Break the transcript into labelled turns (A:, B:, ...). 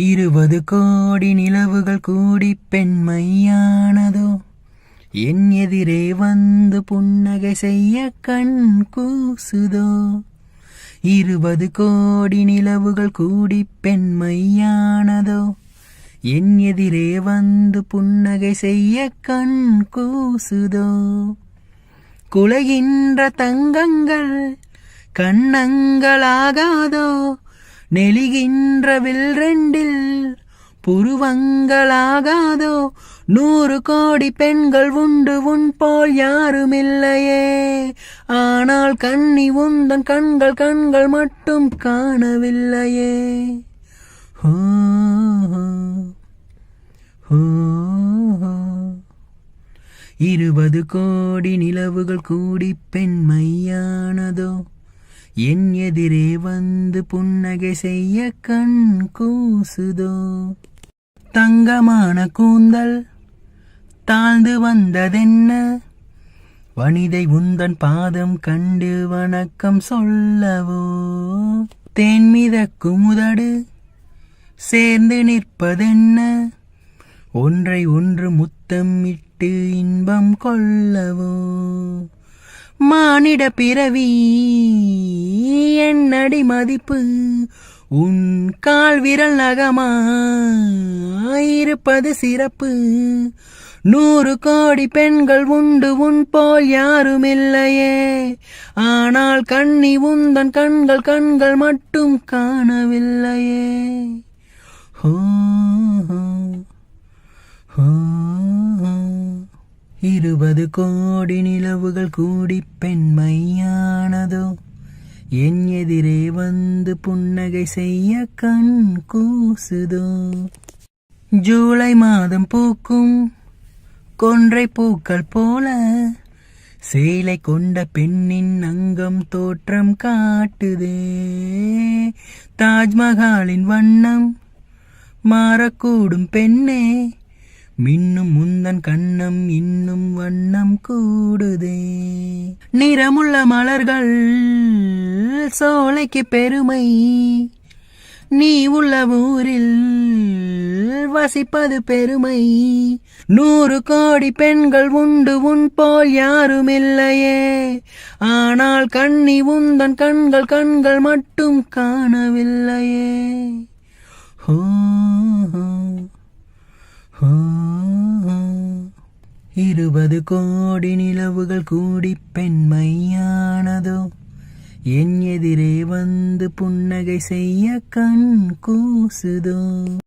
A: இருபது கோடி நிலவுகள் கூடி பெண்மையானதோ? என் எதிரே வந்து புன்னகை செய்ய கண் கூசுதோ? இருபது கோடி நிலவுகள் கூடி பெண்மையானதோ? என் எதிரே வந்து புன்னகை செய்ய கண் கூசுதோ? குலைகின்ற தங்கங்கள் கண்ணங்களாகாதோ? நெளிகின்ற வில்ரெண்டில் புருவங்களாகாதோ நூறு கோடி பெண்கள் உண்டு உன் போல் யாருமில்லையே ஆனால் கண்ணி உந்தன் கண்கள் கண்கள் மட்டும் காணவில்லையே ஹோ ஹோ. இருபது கோடி நிலவுகள் கூடி பெண்மையானதோ என் எதிரே வந்து புன்னகை செய்ய கண் கூசுதோ? தங்கமான கூந்தல் தாழ்ந்து வந்ததென்ன? வனிதை உந்தன் பாதம் கண்டு வணக்கம் சொல்லவோ? தேன்மிதக்கும் குமுதடு சேர்ந்து நிற்பதென்ன? ஒன்றை ஒன்று முத்தம் இட்டு இன்பம் கொள்ளவோ? மானிட பிறவி. என்னடி மதிப்பு? உன் கால் விரல் நகமாயிருப்பது சிறப்பு. நூறு கோடி பெண்கள் உண்டு உன் போல் யாருமில்லையே. ஆனால் கண்ணி உந்தன் கண்கள் கண்கள் மட்டும் காணவில்லையே. ஹோ. இருபது கோடி நிலவுகள் கூடி பெண்மையானதோ? என் எதிரே வந்து புன்னகை செய்ய கண் கூசுதோ? ஜூலை மாதம் பூக்கும் கொன்றை பூக்கள் போல சேலை கொண்ட பெண்ணின் அங்கம் தோற்றம் காட்டுதே. தாஜ்மஹாலின் வண்ணம் மாறக்கூடும் பெண்ணே. மின்னும் முந்தன் கண்ணம் இன்னும் வண்ணம் கூடுதே. நிறமுள்ள மலர்கள் சோலைக்கு பெருமை. நீ உள்ள ஊரில் வசிப்பது பெருமை. நூறு கோடி பெண்கள் உண்டு உன் போல் யாருமில்லையே. ஆனால் கண்ணி உந்தன் கண்கள் கண்கள் மட்டும் காணவில்லையே. ஹோ ஹோ ஹோ. இருபது கோடி நிலவுகள் கூடி பெண்மையானதோ? என் எதிரே வந்து புன்னகை செய்ய கண் கூசுதோ?